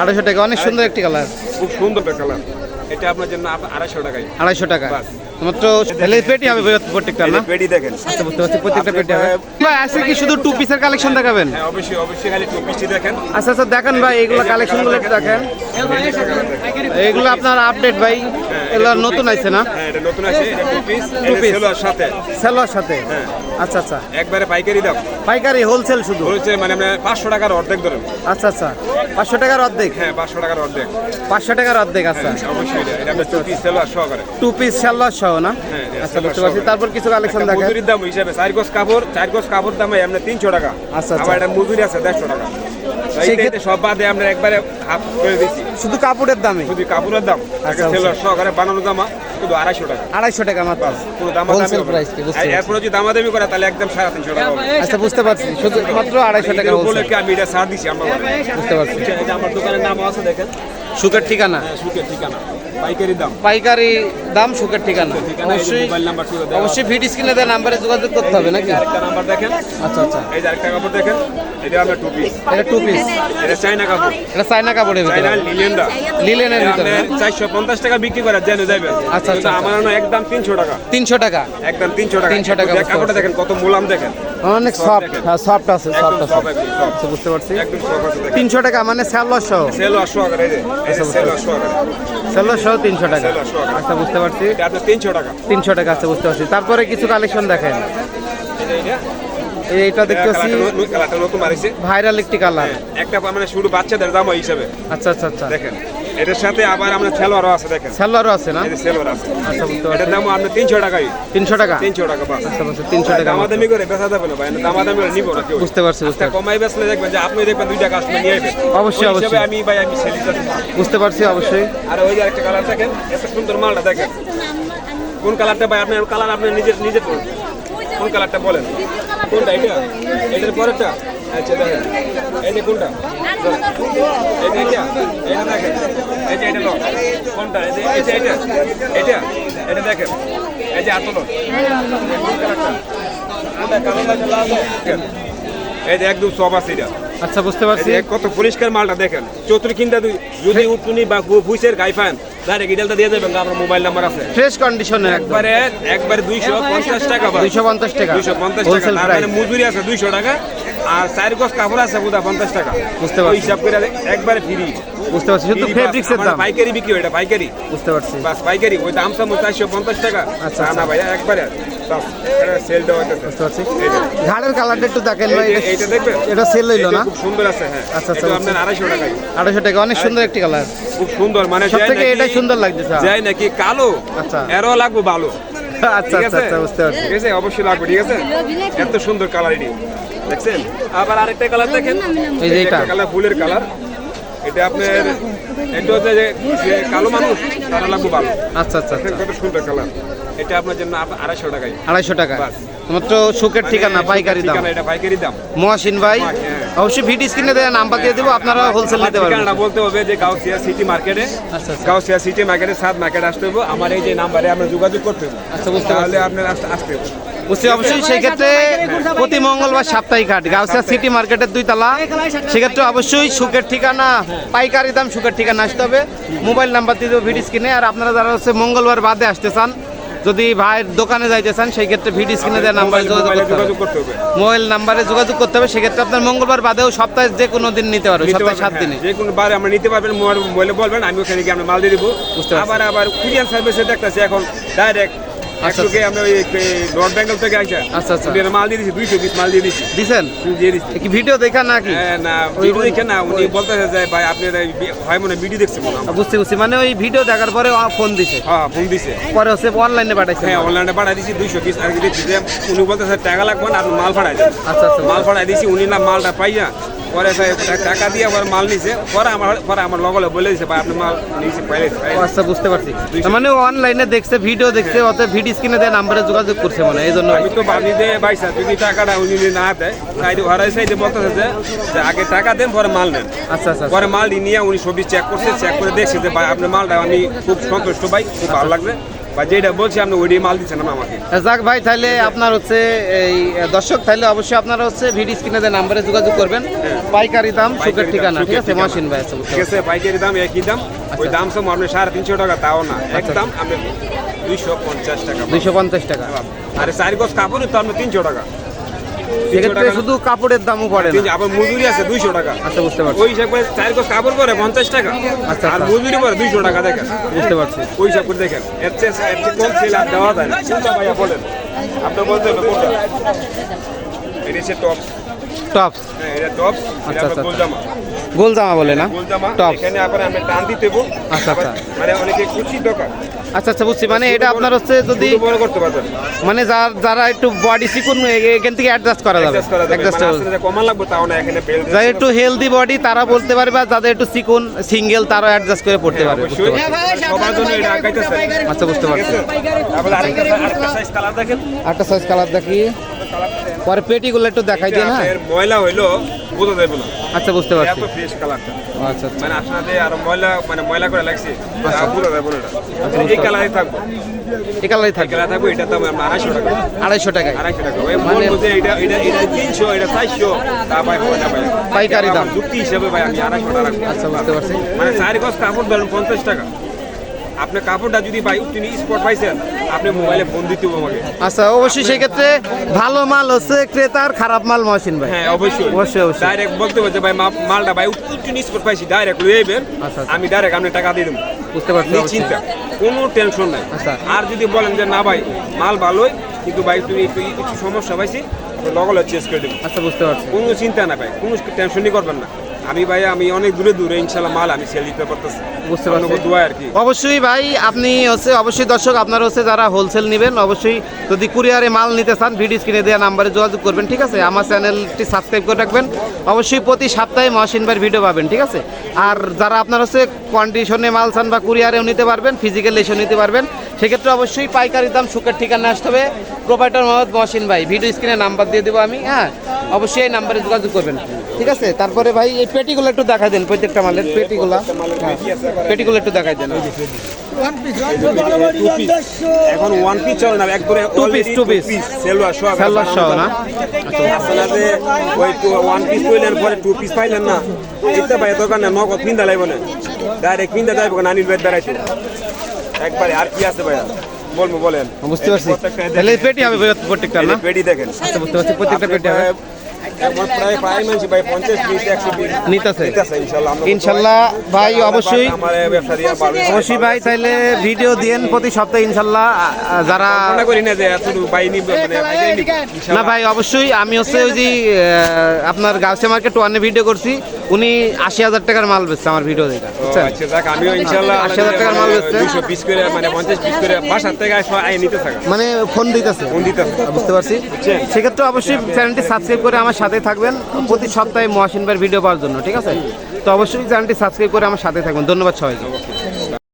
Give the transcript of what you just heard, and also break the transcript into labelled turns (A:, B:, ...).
A: আড়াইশো
B: টাকা অনেক সুন্দর একটি কালার।
A: খুব সুন্দর কালার এটা আপনার জন্য আড়াইশো টাকায়।
B: আড়াইশো টাকা। মাত্র হেলে পেটি হবে প্রত্যেকটা না?
A: যে দেখেন।
B: আচ্ছা বুঝতে পারছি প্রত্যেকটা পেটি হবে। ভাই আজকে কি শুধু টু পিসের কালেকশন দেখাবেন?
A: হ্যাঁ অবশ্যই অবশ্যই খালি টু পিসটি দেখেন।
B: আচ্ছা আচ্ছা দেখেন ভাই এগুলো কালেকশনগুলো একটু দেখেন। এগুলো আপনার আপডেট ভাই এগুলো নতুন আছে না?
A: হ্যাঁ এটা নতুন আছে এটা two piece
B: Two piece।
A: Salwar সাথে।
B: সাথে?
A: হ্যাঁ।
B: আচ্ছা আচ্ছা।
A: একবারে পাইকারি দাম।
B: পাইকারি হোলসেল শুধু?
A: বলছে মানে পাঁচশো টাকার অর্ধেক ধরুন।
B: আচ্ছা আচ্ছা। পাঁচশো টাকার অর্ধেক?
A: হ্যাঁ পাঁচশো টাকার অর্ধেক।
B: পাঁচশো টাকার অর্ধেক
A: আপনার টু পিস সেলোয়ার
B: সহ না?
A: হ্যাঁ, হ্যাঁ,
B: আচ্ছা বুঝতে পারছি। তারপর কিছু কালেকশন দেখেন।
A: মজুরির দাম হিসাবে চার গোছ কাপড় চার গোছ কাপড় দাম এমনি তিনশো টাকা।
B: আচ্ছা, আচ্ছা।
A: আবার এটা মজুরি আছে দেড়শো টাকা।
B: সেই
A: সেই
B: ক্ষেত্রে-
A: সব বাদে আমরা একবারে হাফ করে দিচ্ছি।
B: শুধু কাপড়ের দামে?
A: শুধু কাপড়ের দাম।
B: আচ্ছা,
A: সহকারে বানানো জামা শুধু আড়াইশো টাকা।
B: আড়াইশো টাকা মাত্র।
A: কোনো দামা
B: হোলসেল প্রাইস কি বুঝতে পারছি।
A: এরপরে যদি দামাদামি করে তাহলে একদম সাড়ে তিনশো টাকা
B: আচ্ছা বুঝতে পারছি। শুধু মাত্র আড়াইশো টাকা হোলসেল
A: আমি এটা ছাড় দিছি আমার
B: বুঝতে পারছি।
A: আমার দোকানের নাম আছে দেখেন।
B: সুখের ঠিকানা?
A: হ্যাঁ, সুখের ঠিকানা। পাইকারি দাম।
B: পাইকারি দাম সুখের ঠিকানা। অবশ্যই অবশ্যই ভিড স্ক্রিনে দেওয়া নাম্বারে যোগাযোগ করতে হবে নাকি?
A: আরেকটা নাম্বার দেখেন।
B: আচ্ছা আচ্ছা।
A: এই যে আরেকটা কাপড় দেখেন। এটা আমার টু পিস
B: এটা টু পিস
A: এটা চাইনা কাপড়।
B: এটা চাইনা কাপড়ের ভিতরে।
A: চাইনা লিলেনটা
B: লিলেনের ভিতরে
A: চারশো পঞ্চাশ টাকা বিক্রি করে জেনে যাবেন
B: আচ্ছা, আচ্ছা।
A: আমার হলো একদম তিনশো টাকা।
B: তিনশো টাকা?
A: একদম তিনশো টাকা।
B: 300 টাকা
A: কাপড়টা দেখেন কত মোলাম দেখেন।
B: অনেক সফট হ্যাঁ সফট আছে সফট আছে। বুঝতে পারছি।
A: একদম সব আছে দেখেন।
B: তিনশো টাকা মানে স্যালোয়ার সহ।
A: সেল আর সহকারে এই
B: তিনশো টাকা। আচ্ছা বুঝতে পারছি।
A: তিনশো টাকা।
B: তিনশো টাকা আছে বুঝতে পারছি। তারপরে কিছু কালেকশন দেখেন। এইটা দেখতে পাচ্ছি
A: নতুন- কালারটা নতুন
B: ভাইরাল একটি কালার
A: একটা মানে শুরু বাচ্চাদের দাম হিসাবে।
B: আচ্ছা আচ্ছা আচ্ছা।
A: দেখেন। এটার সাথে আবার আমরা সেলোয়ারও আছে দেখেন।
B: স্যালোয়ারও আছে না?
A: সেলোয়ার আছে।
B: আচ্ছা বুঝতে
A: এটার দাম আপনার তিনশো টাকাই।
B: তিনশো টাকা?
A: তিনশো টাকা বাস।
B: আচ্ছা তিনশো টাকা।
A: দামাদামি করে বেচা যাবে না ভাই দামাদামি করে নিবো না কেউ।
B: বুঝতে পারছি বুঝতে
A: আচ্ছা, কমাই বেচলে দেখবেন যে আপনি দেখবেন দুইটা কাস্টমার নিয়ে আসবেন
B: অবশ্যই, অবশ্যই।
A: আমি ভাই আমি সেলিং
B: বুঝতে পারছি অবশ্যই।
A: আর ওই যে একটা কালার দেখেন এত সুন্দর মালটা দেখেন। কোন কালারটা ভাই আপনার কালার আপনি নিজে নিজে পড়ুন। কোন কালারটা বলেন? কোনটা এটা? এটার পরেরটা? আচ্ছা দেখেন। এই যে কোনটা? একদম এটা
B: আচ্ছা বুঝতে পারছি।
A: কত পরিষ্কার মালটা দেখেন। চতুর দুই যদি উঠুনি বা ভুইসের গাই পান ডাইরেক্ট দিয়ে দেবেন মোবাইল নাম্বার আছে।
B: ফ্রেশ
A: একবারে একবারে দুইশো পঞ্চাশ টাকা
B: দুইশো পঞ্চাশ টাকা।
A: টাকা। মানে মজুরি আছে দুইশো টাকা আর চার গজ কাপড় আছে টাকা।
B: বুঝতে পারছি।
A: হিসাব করে একবারে ফ্রি
B: বুঝতে পারছি। শুধু ফেব্রিক্সের দাম।
A: পাইকারি বিক্রি এটা পাইকারি।
B: বুঝতে পারছি।
A: বাস পাইকারি। ওই দাম সামো চারশো পঞ্চাশ টাকা।
B: আচ্ছা,
A: না, না ভাই একবারে। বাস সেল দেওয়া
B: বুঝতে পারছি। ঘাড়ের কালারটা একটু দেখেন ভাই
A: দেখবেন?
B: এটা সেল হইল না?
A: খুব সুন্দর আছে হ্যাঁ।
B: আচ্ছা, আচ্ছা,
A: আপনার আড়াইশো টাকায়।
B: আড়াইশো টাকা অনেক সুন্দর একটি কালার
A: খুব সুন্দর মানে
B: এটাই সুন্দর লাগতেছে
A: যায় নাকি কালো?
B: আচ্ছা।
A: এরও লাগবে ভালো।
B: আচ্ছা আচ্ছা বুঝতে পারছি।
A: ঠিক আছে অবশ্যই লাগবে ঠিক আছে? এত সুন্দর কালার এটি। দেখছেন? আবার আরেকটা কালার দেখেন।
B: এই যে এটা।
A: কালার ফুলের কালার এটা আপনার এটা হচ্ছে যে কালো মানুষ তারা লাগবে ভালো।
B: আচ্ছা আচ্ছা আচ্ছা।
A: কত সুন্দর কালার এটা আপনার জন্য আড়াইশো টাকায়।
B: আড়াইশো টাকা। মাত্র সুখের ঠিকানা পাইকারি দাম।
A: এটা পাইকারি দাম।
B: মহাসিন ভাই।
A: হ্যাঁ।
B: অবশ্যই ভিডি স্ক্রিনে দেওয়া নাম্বার দিয়ে দেবো আপনারা হোলসেল নিতে পারবেন।
A: ঠিকানাটা বলতে হবে যে গাউসিয়া সিটি মার্কেটে।
B: আচ্ছা আচ্ছা।
A: গাউসিয়া সিটি মার্কেটে সাত মার্কেট আসতে হবে আমার এই যে নাম্বারে আমরা যোগাযোগ করতে হবে
B: আচ্ছা, বুঝতে
A: তাহলে আপনার আসতে হবে
B: বুঝছি অবশ্যই সেই ক্ষেত্রে প্রতি মঙ্গলবার সাপ্তাহিক হাট গাউসিয়া সিটি মার্কেটের দুই তালা সেক্ষেত্রে অবশ্যই সুখের ঠিকানা পাইকারি দাম সুখের ঠিকানা আসতে হবে। মোবাইল নাম্বার দিয়ে দেবো ভিডি স্ক্রিনে। আর আপনারা যারা হচ্ছে মঙ্গলবার বাদে আসতে চান যদি ভাইয়ের দোকানে যাইতে চান সেই ক্ষেত্রে ভিডি স্ক্রিনে দেওয়া নাম্বারে যোগাযোগ করতে হবে মোবাইল নাম্বারে যোগাযোগ করতে হবে সেক্ষেত্রে আপনার মঙ্গলবার বাদেও সপ্তাহে যে কোনো দিন নিতে পারবে সপ্তাহে সাত
A: পারবেন,
B: দিনে
A: হ্যাঁ। যে কোনো বারে আমরা নিতে পারবেন মোবাইল বলবেন আমি ওখানে গিয়ে আমরা মাল দিয়ে দিব। আবার আবার কুরিয়ান সার্ভিসে দেখতেছি এখন ডাইরেক্ট
B: আচ্ছা,
A: একটুকে আমরা ওই নর্থ বেঙ্গল থেকে আইসা।
B: আচ্ছা, আচ্ছা।
A: মাল দিয়ে দিছি দুইশো পিস মাল দিয়ে দিছি।
B: দিছেন?
A: দিয়ে দিছি।
B: কি ভিডিও দেখা নাকি?
A: হ্যাঁ, না ভিডিও দেখে না উনি বলতেছে যে ভাই আপনি হয় মনে ভিডিও দেখছি মনে।
B: বুঝতে বুঝছি মানে ওই ভিডিও দেখার পরে ফোন দিছে?
A: হ্যাঁ ফোন দিছে।
B: পরে হচ্ছে অনলাইনে পাঠাইছে?
A: হ্যাঁ অনলাইনে পাঠাই দিছি দুইশো পিস আর কি দিচ্ছি। যে উনি বলতেছে টাকা লাগবে না আপনি মাল পাঠাই দেন।
B: আচ্ছা আচ্ছা।
A: মাল পাঠাই দিছি উনি না মালটা পাইয়া পরে টাকা দিয়ে আবার মাল নিছে। পরে আমার পরে আমার লগলে বলে দিছে ভাই আপনি মাল নিয়েছে
B: আচ্ছা বুঝতে পারছি। তার মানে অনলাইনে দেখছে ভিডিও দেখছে অত ভিডিও স্ক্রিনে দেয় নাম্বারে যোগাযোগ করছে মানে এই জন্য।
A: আমি তো ভাবি যে ভাইসা যদি টাকাটা উনি না দেয় সাইডে ঘরে সাইডে বলতেছে যে আগে টাকা দেন পরে মাল নেন।
B: আচ্ছা আচ্ছা
A: পরে মাল নিয়ে উনি সবজি চেক করছে চেক করে দেখছে যে ভাই আপনার মালটা আমি খুব সন্তুষ্ট ভাই খুব ভালো লাগবে। বা যেটা বলছি আপনি ওইটাই মাল দিচ্ছেন আমাকে।
B: যাক ভাই তাহলে আপনার হচ্ছে এই দর্শক তাহলে অবশ্যই আপনারা হচ্ছে ভিডি স্ক্রিনে যে নাম্বারে যোগাযোগ করবেন। পাইকারি দাম সুখের ঠিকানা ঠিক আছে?
A: ঠিকানা।
B: ভাই আচ্ছা,
A: ঠিক আছে পাইকারি দাম একই দাম। ওই দাম সব আপনি সাড়ে তিনশো টাকা তাও না। একদম আপনি দুইশো পঞ্চাশ টাকা
B: দুইশো পঞ্চাশ টাকা।
A: আরে চারি গজ কাপড়ের তো আপনি তিনশো টাকা।
B: সেক্ষেত্রে শুধু কাপড়ের দামও পড়ে না।
A: আবার মজুরি আছে দুইশো টাকা।
B: আচ্ছা বুঝতে পারছি।
A: ওই হিসাবে চার কোষ কাপড় পরে পঞ্চাশ টাকা।
B: আচ্ছা,
A: আর
B: আচ্ছা।
A: মজুরি পরে দুইশো টাকা দেখেন।
B: বুঝতে পারছি।
A: ওই হিসাব করে দেখেন। এর চেয়ে কম সেল আর দেওয়া যায় না। চিন্তা ভাইয়া বলেন। আপনি বলতে হবে কোনটা? এটা হচ্ছে টপ
B: টপস
A: হ্যাঁ এটা টপস
B: আচ্ছা,
A: আপনার
B: আচ্ছা। গোল জামা বলে না?
A: গোলজামা
B: টপ
A: এখানে আবার আমরা টান দিতে
B: আচ্ছা, আচ্ছা।
A: মানে অনেকে কুচি দরকার
B: আচ্ছা আচ্ছা বুঝছি। মানে এটা আপনার হচ্ছে যদি
A: বড় করতে পারবেন।
B: মানে যার যারা একটু বডি চিকুন এখান থেকে অ্যাডজাস্ট করা যাবে।
A: অ্যাডজাস্ট করা যাবে। মানে কমান লাগবে তাও না এখানে বেল
B: যারা একটু হেলদি বডি তারা বলতে পারবে আর যাদের একটু চিকুন সিঙ্গেল তারা অ্যাডজাস্ট করে পড়তে পারবে বুঝতে
A: হ্যাঁ, অবশ্যই
B: পারছি
A: সবার জন্য এটা
B: আচ্ছা বুঝতে পারছি
A: আরেকটা সাইজ কালার দেখেন।
B: একটা সাইজ কালার দেখি। পরে পেটিগুলো একটু দেখাই
A: এর ময়লা হইল বোঝা যাবে না।
B: আচ্ছা বুঝতে পারছি।
A: এত ফ্রেশ কালারটা
B: আচ্ছা আচ্ছা।
A: মানে আপনাদের আর ময়লা মানে ময়লা করে লাগছে বোঝা যাবে না এটা। এই কালারে থাকব।
B: এই কালারই
A: এই
B: থাকে
A: কালার থাকব এটা দাম আমরা আড়াইশো টাকা।
B: আড়াইশো টাকায়।
A: আড়াইশো টাকা।
B: মানে-
A: যে এটা এটা এটা তিনশো এটা চারশো। তা ভাই ভাই
B: পাইকারি দাম।
A: যুক্তি হিসাবে ভাই আমি আড়াইশো টাকা রাখব।
B: আচ্ছা বুঝতে পারছি।
A: মানে চারি গজ কাপড় ধরেন পঞ্চাশ টাকা। আপনি কাপড়টা যদি ভাই তিনি স্পট পাইছেন আপনি মোবাইলে ফোন দিতে আমাকে।
B: আচ্ছা অবশ্যই সেক্ষেত্রে ভালো মাল হচ্ছে ক্রেতার খারাপ মাল মহসিন ভাই।
A: হ্যাঁ অবশ্যই।
B: অবশ্যই, অবশ্যই।
A: ডাইরেক্ট বলতে যে ভাই মালটা ভাই উচ্চ স্পট পাইছি ডাইরেক্ট লয়ে যাবেন
B: আচ্ছা, আচ্ছা।
A: আমি ডাইরেক্ট আপনি টাকা দিয়ে দেবো।
B: বুঝতে পারছি
A: চিন্তা কোনো টেনশন নাই।
B: আচ্ছা।
A: আর যদি বলেন যে না ভাই মাল ভালোই কিন্তু ভাই তুমি একটু কিছু সমস্যা পাইছি লগলে চেঞ্জ করে দেবো।
B: আচ্ছা বুঝতে পারছি।
A: কোনো চিন্তা না ভাই কোনো টেনশনই করবেন না। আমি ভাই আমি অনেক দূরে দূরে ইনশাল্লাহ মাল আমি সেল দিতে পারতেছি।
B: বুঝতে।
A: দোয়া আর কি।
B: অবশ্যই ভাই আপনি হচ্ছে অবশ্যই দর্শক আপনার হচ্ছে যারা হোলসেল নেবেন অবশ্যই যদি কুরিয়ারে মাল নিতে চান ভিডিও স্ক্রিনে দেওয়া নাম্বারে যোগাযোগ করবেন ঠিক আছে? আমার চ্যানেলটি সাবস্ক্রাইব করে রাখবেন। অবশ্যই প্রতি সপ্তাহে মহসিন ভাইয়ের ভিডিও পাবেন ঠিক আছে? আর যারা আপনার হচ্ছে কন্ডিশনে মাল চান বা কুরিয়ারেও নিতে পারবেন ফিজিক্যাল এসেও নিতে পারবেন সেক্ষেত্রে অবশ্যই পাইকারি দাম সুখের ঠিকানা আসতে হবে। প্রোভাইডার মোহাম্মদ মহসিন ভাই ভিডিও স্ক্রিনে নাম্বার দিয়ে দেবো আমি হ্যাঁ? অবশ্যই এই নাম্বারে যোগাযোগ করবেন। ঠিক আছে? তারপরে ভাই এই পেটিগুলো একটু দেখা দেন প্রত্যেকটা মালের পেটিগুলো। হ্যাঁ পেটিগুলো একটু দেখাই দেন।
A: এখন ওয়ান পিস চলে না একবারে. সেলওয়ার সহ
B: সহ না?
A: ওই ওয়ান পিস কইলেন পরে টু পিস পাইলেন না। ভাই নগদ কিনতে লাগবে না। ডাইরেক্ট কিনতে যাইব না নিল ভাই দাঁড়াইতে একবারে আর কি আছে ভাইয়া? বলব বলেন।
B: বুঝতে পারছি। তাহলে পেটি হবে প্রত্যেকটা না?
A: পেটি দেখেন।
B: আচ্ছা বুঝতে পারছি। প্রত্যেকটা পেটি হবে।
A: প্রায় প্রায় মানুষ ভাই পঞ্চাশ পিস একশো পিস
B: নিতেছে।
A: নিতেছে ইনশাল্লাহ
B: ভাই অবশ্যই। অবশ্যই ভাই তাইলে ভিডিও দিয়েন প্রতি সপ্তাহে ইনশাল্লাহ যারা
A: করি না যে মানে।
B: না ভাই অবশ্যই আমি হচ্ছে ওই যে আপনার গাছে মার্কেট ওয়ানে ভিডিও করছি। উনি আশি হাজার টাকার মাল বেচছে আমার ভিডিও দেখা বুঝছেন?
A: আচ্ছা যাক আমিও ইনশাল্লাহ
B: আশি হাজার টাকার মাল বেচছে।
A: দুশো পিস করে মানে পঞ্চাশ পিস করে বাসার থেকে আয় নিতে থাকে।
B: মানে ফোন দিতেছে।
A: ফোন দিতেছে।
B: বুঝতে পারছি। সেক্ষেত্রে অবশ্যই চ্যানেলটি সাবস্ক্রাইব করে আমার সাথে থাকবেন প্রতি সপ্তাহে মহাসিনবার ভিডিও পাওয়ার জন্য ঠিক আছে? তো অবশ্যই চ্যানেলটি সাবস্ক্রাইব করে আমার সাথে থাকবেন। ধন্যবাদ সবাইকে।